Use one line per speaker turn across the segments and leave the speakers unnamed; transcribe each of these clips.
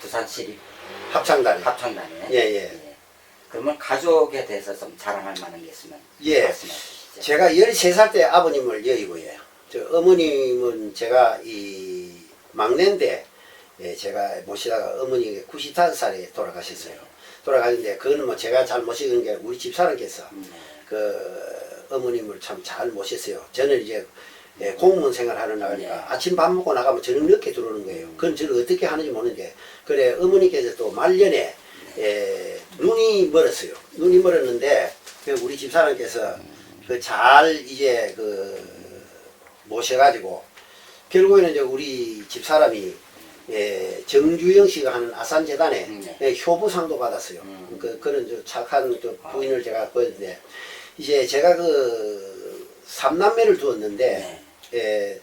부산시립
합창단에.
합창단에.
예, 예.
그러면 가족에 대해서 좀 자랑할 만한 게 있으면
예.
말씀해 주시죠.
제가 13살 때 아버님을 여의고요. 저 어머님은 제가 이 막내인데 예, 제가 모시다가 어머니가 95살에 돌아가셨어요. 돌아가는데 그거는 뭐 제가 잘 모시는 게 우리 집사람께서
음, 네.
그 어머님을 참 잘 모셨어요. 저는 이제 예, 공무원 생활하러 나가니까
네.
아침 밥 먹고 나가면 저녁 늦게 들어오는 거예요. 그건 저를 어떻게 하는지 모르는데 그래 어머니께서 또 말년에 예, 눈이 멀었어요. 눈이 멀었는데 그 우리 집사람께서 그 잘 이제 그 모셔가지고 결국에는 이제 우리 집사람이 예, 정주영 씨가 하는 아산 재단에
음, 네.
예, 효부상도 받았어요.
음.
그, 그런 저 착한 그 부인을 제가 보였는데 이제 제가 그 삼남매를 두었는데
네.
예,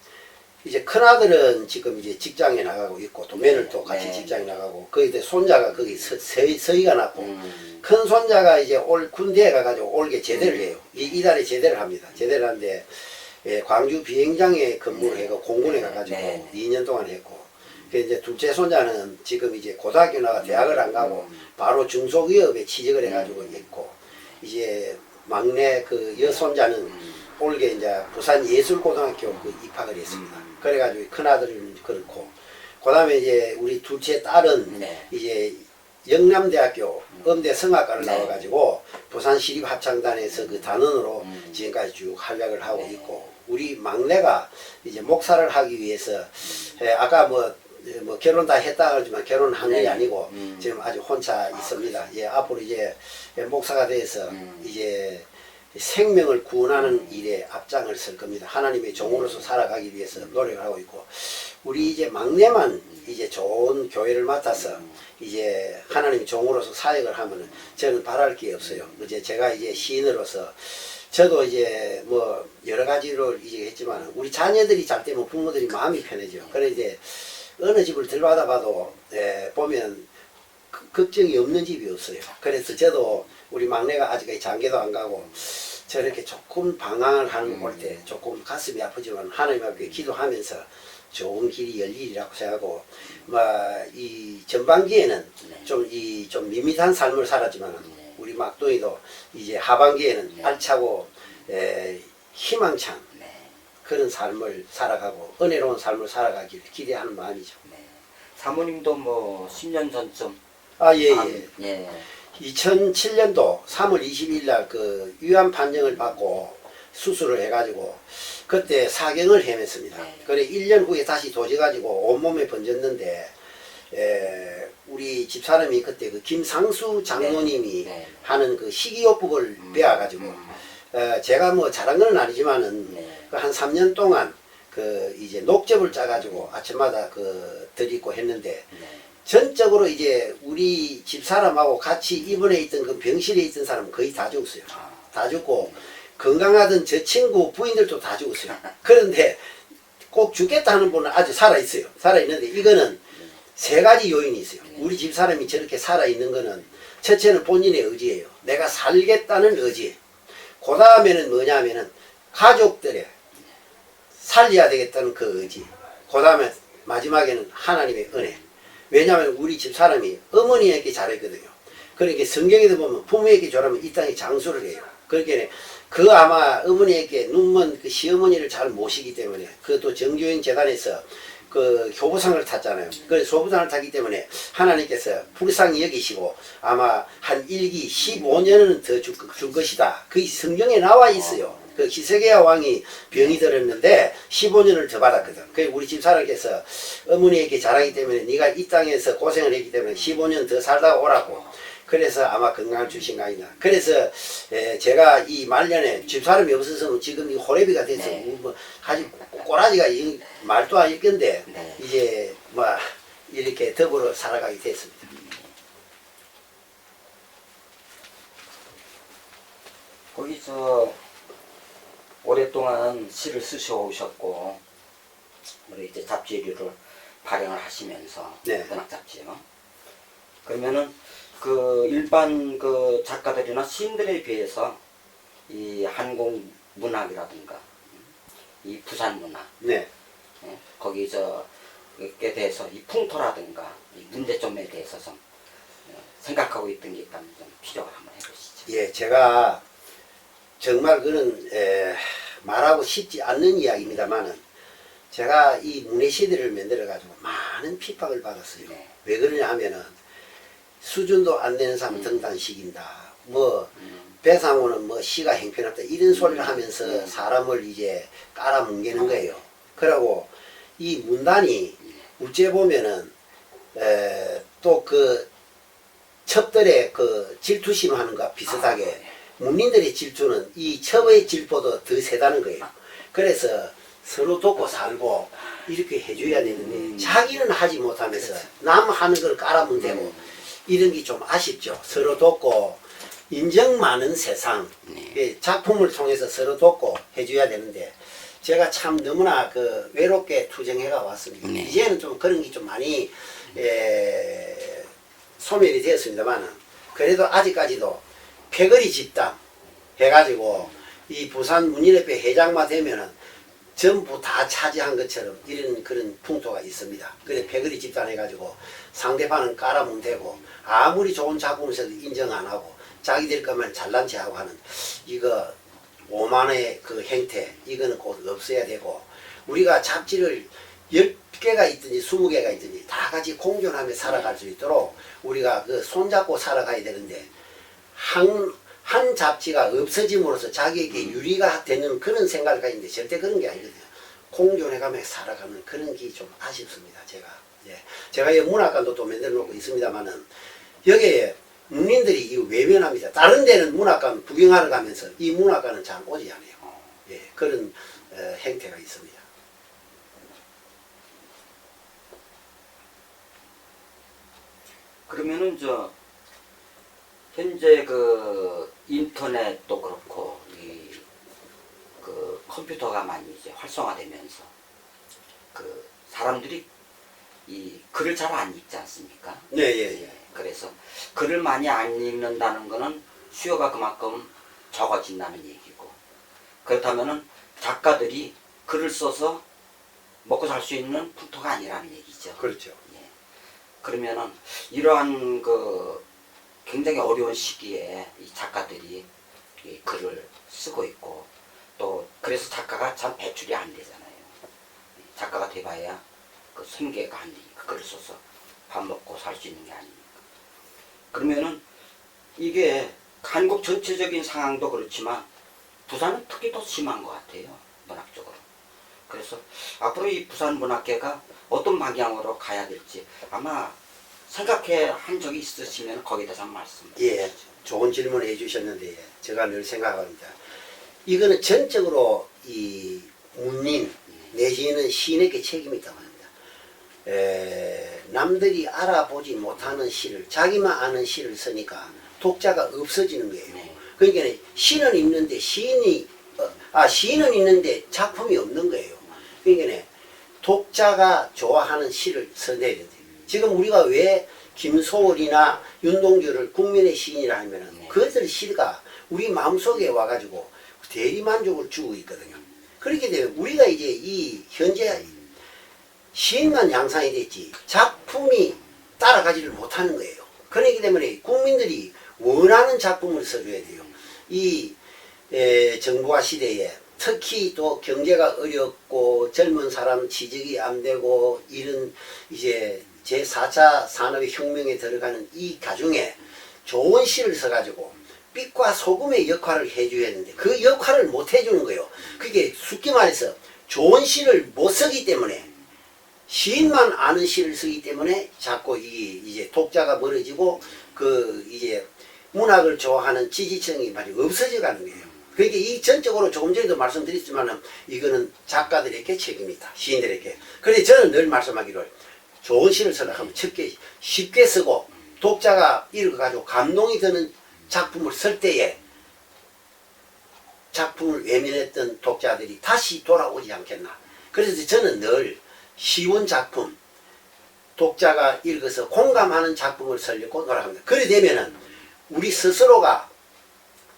이제 큰 아들은 지금 이제 직장에 나가고 있고 또 며느리도 같이
네.
직장에 나가고 거기 때 손자가 거기 서, 서희, 서희가 났고
음,
큰 손자가 이제 올 군대에 가가지고 올게 제대를 해요. 이, 이달에 제대를 합니다. 제대를 하는데 예, 광주 비행장에 근무를
네.
해고 공군에
네.
가가지고
네.
2년 동안 했고 그 이제 둘째 손자는 지금 이제 고등학교 나가 대학을 안 가고
음.
바로 중소기업에 취직을 해가지고 있고 이제 막내 그 여손자는
음.
올게 이제 부산 예술고등학교 그 입학을 했습니다.
음.
그래가지고 큰 아들은 그렇고 그다음에 이제 우리 둘째 딸은
네.
이제 영남대학교 음대 성악과를
네.
나와가지고 부산 시립 합창단에서 그 단원으로
음.
지금까지 쭉 활약을 하고
네.
있고 우리 막내가 이제 목사를 하기 위해서 에, 아까 뭐, 에, 뭐 결혼 다 했다 그러지만 결혼한 게
네.
아니고
음.
지금 아직 혼자 있습니다. 예, 앞으로 이제 목사가 돼서
음.
이제 생명을 구원하는 일에 앞장을 설 겁니다. 하나님의 종으로서 살아가기 위해서 노력을 하고 있고 우리 이제 막내만 이제 좋은 교회를 맡아서 이제 하나님의 종으로서 사역을 하면은 저는 바랄 게 없어요. 이제 제가 이제 시인으로서 저도 이제 뭐 여러 가지로 이제 했지만 우리 자녀들이 잘 되면 부모들이 마음이 편해져요. 그래 이제 어느 집을 들여다 봐도 예, 보면 그- 걱정이 없는 집이 없어요. 그래서 저도 우리 막내가 아직까지 장계도 안 가고 저렇게 조금 방황을 하는 걸 때 조금 가슴이 아프지만 하나님 앞에 기도하면서 좋은 길이 열리리라고 생각하고 뭐이 전반기에는
네.
좀이좀 밋밋한 삶을 살았지만
네.
우리 막둥이도 이제 하반기에는
네.
알차고 에, 희망찬
네.
그런 삶을 살아가고 은혜로운 삶을 살아가기를 기대하는 마음이죠.
네. 사모님도 뭐 10년 전쯤
아, 예,
암,
예.
예.
2007년도 3월 20일 날 그 위암 판정을 받고 수술을 해가지고 그때 사경을 헤맸습니다.
네.
그래 1년 후에 다시 도져가지고 온몸에 번졌는데 에, 우리 집사람이 그때 그 김상수 장로님이
네. 네.
하는 그 식이요법을
음.
배워가지고
음.
어, 제가 뭐 잘한 건 아니지만은
네.
그한 3년 동안 그 이제 녹즙을 짜가지고 아침마다 그 드리고 했는데
네.
전적으로 이제 우리 집 사람하고 같이 입원해 있던 그 병실에 있던 사람은 거의 다 죽었어요.
아.
다 죽고 건강하던 저 친구 부인들도 다 죽었어요. 그런데 꼭 죽겠다 하는 분은 아직 살아 있어요. 살아 있는데 이거는 세 가지 요인이 있어요. 우리 집 사람이 저렇게 살아 있는 거는 첫째는 본인의 의지예요. 내가 살겠다는 의지. 그 다음에는 뭐냐면은 가족들의 살려야 되겠다는 그 의지. 그 다음에 마지막에는 하나님의 은혜. 왜냐하면 우리 집 사람이 어머니에게 잘했거든요. 그러니까 성경에도 보면 부모에게 잘하면 이 땅에 장수를 해요. 그러니까 그 아마 어머니에게 눈먼 그 시어머니를 잘 모시기 때문에 그것도 정교행 재단에서 그 효부상을 탔잖아요. 그 소부상을 탔기 때문에 하나님께서 불쌍히 여기시고 아마 한 일기 15년은 더줄줄 것이다. 그 성경에 나와 있어요. 그 히스기야 왕이 병이 들었는데 15년을 더 받았거든. 그 우리 집 사람께서 어머니에게 잘하기 때문에 네가 이 땅에서 고생을 했기 때문에 15년 더 살다가 오라고. 그래서 아마 건강을 주신 거 아니냐. 그래서 에, 제가 이 말년에 집 사람이 없어서 지금 이 호래비가 돼서
네.
뭐 아주 꼬라지가 이 말도 안 읽건데
네.
이제 뭐 이렇게 더불어 살아가게 됐습니다.
거기서 오랫동안 시를 쓰셔 오셨고 우리 이제 잡지류를 발행을 하시면서
네.
문학 잡지요. 그러면은 그 일반 그 작가들이나 시인들에 비해서 이 한국 문학이라든가 이 부산 문학
네.
예, 거기 저에 대해서 이 풍토라든가 이 문제점에 대해서 좀 어, 생각하고 있던 게 있다면 좀 피력을 한번 해보시죠.
예, 제가 정말 그런 에, 말하고 싶지 않는 이야기입니다만은 제가 이 문예 시대를 만들어 가지고 많은 핍박을 받았어요.
네.
왜 그러냐 하면은 수준도 안 되는 사람 등단시킨다. 뭐
음,
배상호는 뭐 시가 형편없다 이런 소리를 하면서
음.
사람을 이제 깔아뭉개는 거예요. 그러고 이 문단이 우째 보면은 또 그 첩들의 그 질투심 하는 것과 비슷하게 문민들의 질투는 이 첩의 질보다 더 세다는 거예요. 그래서 서로 돕고 살고 이렇게 해줘야 되는데
음.
자기는 하지 못하면서 남 하는 걸 깔아뭉개고
음.
이런 게 좀 아쉽죠. 서로 돕고 인정 많은 세상
네.
예, 작품을 통해서 서로 돕고 해줘야 되는데 제가 참 너무나 그 외롭게 투쟁해가 왔습니다.
네.
이제는 좀 그런 게 좀 많이 에, 소멸이 되었습니다만 그래도 아직까지도 패거리 집단 해가지고 이 부산 문인협회 회장만 되면은 전부 다 차지한 것처럼 이런 그런 풍토가 있습니다. 그래 패거리 집단 해가지고 상대방은 깔아뭉대고 아무리 좋은 작품을 써도 인정 안 하고 자기들 것만 잘난 체하고 하는 이거 오만의 그 행태 이거는 곧 없어야 되고 우리가 잡지를 10개가 있든지 20개가 있든지 다 같이 공존하며 살아갈 수 있도록 우리가 그 손잡고 살아가야 되는데 한, 한 잡지가 없어짐으로써 자기에게 유리가 되는 그런 생각을 가지는데 절대 그런 게 아니거든요. 공존해가며 살아가는 그런 게 좀 아쉽습니다. 제가. 예. 제가 이 문학관도 또 만들어 놓고 있습니다만은 여기에 문민들이 이 외면합니다. 다른 데는 문학관 구경하러 가면서 이 문학관은 잘 오지 않아요. 예. 그런 어, 행태가 있습니다.
그러면은 저 현재 그 인터넷도 그렇고 이 그 컴퓨터가 많이 이제 활성화되면서 그 사람들이 이 글을 잘 안 읽지 않습니까?
네, 예, 예.
그래서 글을 많이 안 읽는다는 거는 수요가 그만큼 적어진다는 얘기고 그렇다면은 작가들이 글을 써서 먹고 살 수 있는 풍토가 아니라는 얘기죠.
그렇죠.
예. 그러면은 이러한 그 굉장히 어려운 시기에 이 작가들이 이 글을 쓰고 있고 또 그래서 작가가 참 배출이 안 되잖아요. 작가가 돼봐야 그 생계가 안 되니까 글을 써서 밥 먹고 살 수 있는 게 아니니까. 그러면은 이게 한국 전체적인 상황도 그렇지만 부산은 특히 더 심한 것 같아요. 문학적으로. 그래서 앞으로 이 부산 문학계가 어떤 방향으로 가야 될지 아마 생각해 한 적이 있으시면 거기에 대해서 말씀.
예, 좋은 질문을 해주셨는데 제가 늘 생각합니다. 이거는 전적으로 이 문민 내지는 시인에게 책임이 있다고 합니다. 에, 남들이 알아보지 못하는 시를 자기만 아는 시를 쓰니까 독자가 없어지는 거예요.
네.
그러니까 시는 있는데 시인이 어, 아 시인은 있는데 작품이 없는 거예요. 그러니까 독자가 좋아하는 시를 써내야 돼요. 지금 우리가 왜 김소월이나 윤동주를 국민의 시인이라 하면은
네.
그들 시가 우리 마음속에 와가지고 대리 만족을 주고 있거든요. 그렇게 되면 우리가 이제 이 현재 시인만 양상이 됐지 작품이 따라가지를 못하는 거예요. 그렇기 때문에 국민들이 원하는 작품을 써줘야 돼요. 이 에, 정부화 시대에 특히 또 경제가 어렵고 젊은 사람 취직이 안 되고 이런 이제 제4차 산업의 혁명에 들어가는 이 가중에 좋은 시를 써가지고 빛과 소금의 역할을 해줘야 되는데 그 역할을 못 해주는 거예요. 그게 쉽게 말해서 좋은 시를 못 쓰기 때문에 시인만 아는 시를 쓰기 때문에 자꾸 이 이제 독자가 멀어지고 그 이제 문학을 좋아하는 지지층이 많이 없어져 가는 거예요. 그러니까 이 전적으로 조금 전에도 말씀드렸지만은 이거는 작가들에게 책임이다. 시인들에게. 그런데 저는 늘 말씀하기를 좋은 시를 쓰라 하면 쉽게, 쉽게 쓰고 독자가 이걸 가지고 감동이 드는 작품을 쓸 때에 작품을 외면했던 독자들이 다시 돌아오지 않겠나. 그래서 저는 늘 쉬운 작품, 독자가 읽어서 공감하는 작품을 쓰려고 노력합니다. 그래 되면은 우리 스스로가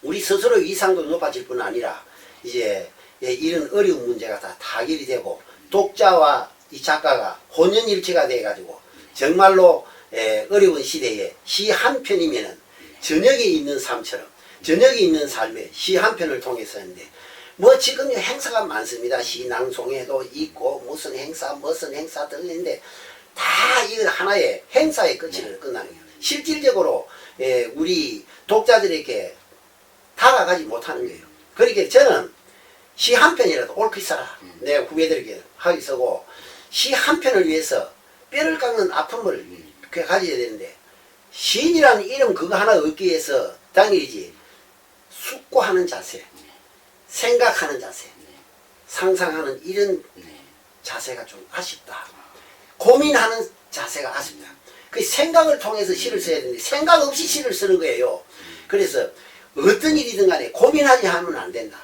우리 스스로 위상도 높아질 뿐 아니라 이제 예, 이런 어려운 문제가 다 타결이 되고 독자와 이 작가가 혼연일체가 돼 가지고 정말로 에, 어려운 시대에 시 한 편이면은 저녁에 있는 삶처럼 저녁에 있는 삶에 시 한 편을 통해서 했는데 뭐 지금 행사가 많습니다. 시낭송회도 있고 무슨 행사 무슨 행사 등인데 다 이건 하나의 행사의 끝을 끝나는 거예요. 실질적으로 에, 우리 독자들에게 다가가지 못하는 거예요. 그러니까 저는 시 한 편이라도 옳게 써라. 내가 후배들에게 하기 쓰고 시 한 편을 위해서 뼈를 깎는 아픔을 그 가져야 되는데 시인이라는 이름 그거 하나 얻기 위해서 당일이지 숙고하는 자세, 생각하는 자세, 상상하는 이런
네.
자세가 좀 아쉽다. 고민하는 자세가 아쉽다. 그 생각을 통해서 시를 써야 되는데 생각 없이 시를 쓰는 거예요. 그래서 어떤 일이든 간에 고민하지 하면 안 된다.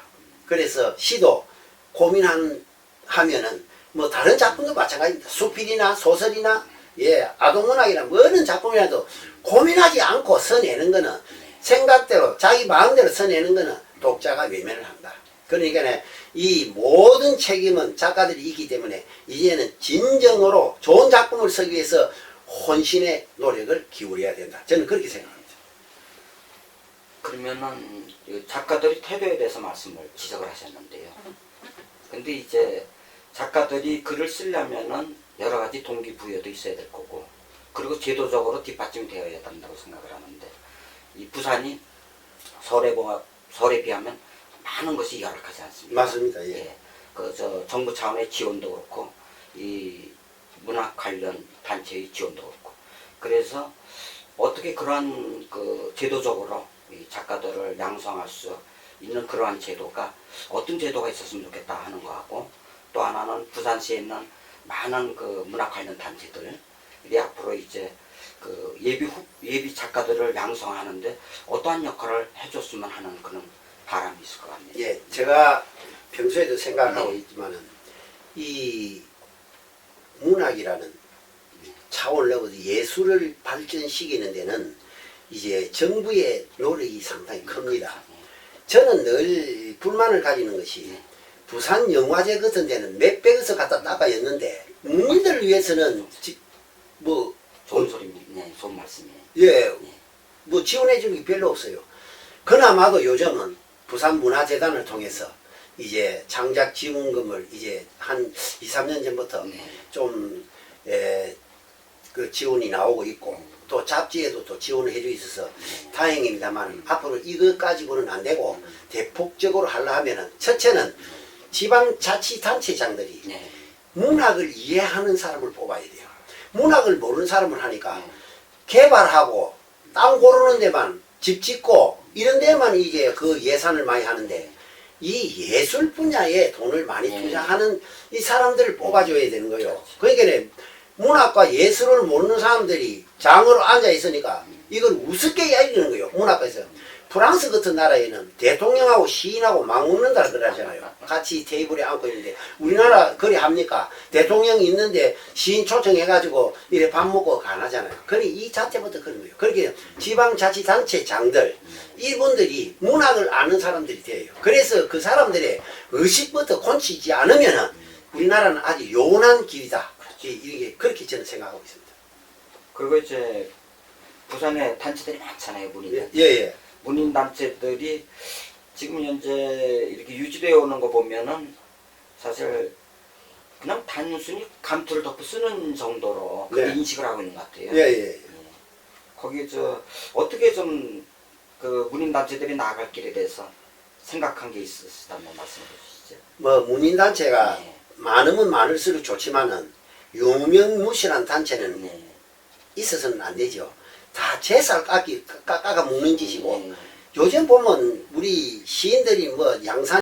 그래서 시도 고민하는 하면은 뭐 다른 작품도 마찬가지입니다. 수필이나 소설이나 예 아동문학이나 뭐는 작품이라도 고민하지 않고 써내는 거는 생각대로 자기 마음대로 써내는 거는 독자가 외면을 한다. 그러니까 이 모든 책임은 작가들이 있기 때문에 이제는 진정으로 좋은 작품을 쓰기 위해서 혼신의 노력을 기울여야 된다. 저는 그렇게 생각합니다.
그러면은 이 작가들이 태도에 대해서 말씀을 지적을 하셨는데요. 근데 이제 작가들이 글을 쓰려면은 여러 가지 동기부여도 있어야 될 거고 그리고 제도적으로 뒷받침이 되어야 된다고 생각을 하는데 이 부산이 서울에 보 서울에 비하면 많은 것이 열악하지 않습니까?
맞습니다. 예.
그저 정부 차원의 지원도 그렇고 이 문학 관련 단체의 지원도 그렇고 그래서 어떻게 그러한 그 제도적으로 이 작가들을 양성할 수 있는 그러한 제도가 어떤 제도가 있었으면 좋겠다 하는 거하고 또 하나는 부산시에 있는 많은 그 문학 관련 단체들이 앞으로 이제 그 예비 후, 예비 작가들을 양성하는데 어떠한 역할을 해줬으면 하는 그런 바람이 있을 것 같네요.
예, 제가 평소에도 생각하고
네.
있지만은 이 문학이라는 차원을 넘어서 예술을 발전시키는 데는 이제 정부의 노력이 상당히 큽니다. 저는 늘 불만을 가지는 것이 부산 영화제 같은 데는 몇백에서 갖다 닦아였는데 문인들을 위해서는 지- 뭐
좋은 소리입니다. 네, 좋은 말씀이에요.
예, 뭐 지원해 주는 게 별로 없어요. 그나마도 요즘은 부산 문화재단을 통해서 이제 장작 지원금을 이제 한 2, 3년 전부터
네.
좀, 에, 그 지원이 나오고 있고 또 잡지에도 또 지원을 해주고 있어서 다행입니다만 앞으로 이것 가지고는 안 되고 대폭적으로 하려 하면은 첫째는 지방자치단체장들이
네.
문학을 이해하는 사람을 뽑아야 돼요. 문학을 모르는 사람을 하니까 개발하고 땅 고르는 데만 집 짓고 이런 데만 이제 그 예산을 많이 하는데 이 예술 분야에 돈을 많이
네.
투자하는 이 사람들을 뽑아줘야 되는 거예요. 그러니까 문학과 예술을 모르는 사람들이 장으로 앉아 있으니까 이걸 우습게 이야기하는 거예요. 문학에서. 프랑스 같은 나라에는 대통령하고 시인하고 맞먹는다 그러잖아요. 같이 테이블에 앉고 있는데 우리나라 그리 합니까? 대통령이 있는데 시인 초청해가지고 이래 밥 먹고 가나잖아요. 그러니 이 자체부터 그런 거예요. 그렇게 지방자치단체 장들 이분들이 문학을 아는 사람들이 돼요. 그래서 그 사람들의 의식부터 곤치지 않으면은 우리나라는 아주 요원한 길이다. 이- 이게 그렇게 저는 생각하고 있습니다.
그리고 이제 부산에 단체들이 많잖아요, 문인
예,
단체.
예.
문인 단체들이 지금 현재 이렇게 유지되어 오는 거 보면은 사실 그냥 단순히 감투를 덮고 쓰는 정도로 그렇게
네.
인식을 하고 있는 것 같아요.
예, 예.
거기 저 어떻게 좀 그 문인 단체들이 나아갈 길에 대해서 생각한 게 있으시다면 말씀해 주시죠.
뭐 문인 단체가
네.
많으면 많을수록 좋지만은 유명무실한 단체는
네.
있어서는 안 되죠. 다 제살 깎기 깎아가 먹는 짓이고
네.
요즘 보면 우리 시인들이 뭐 양산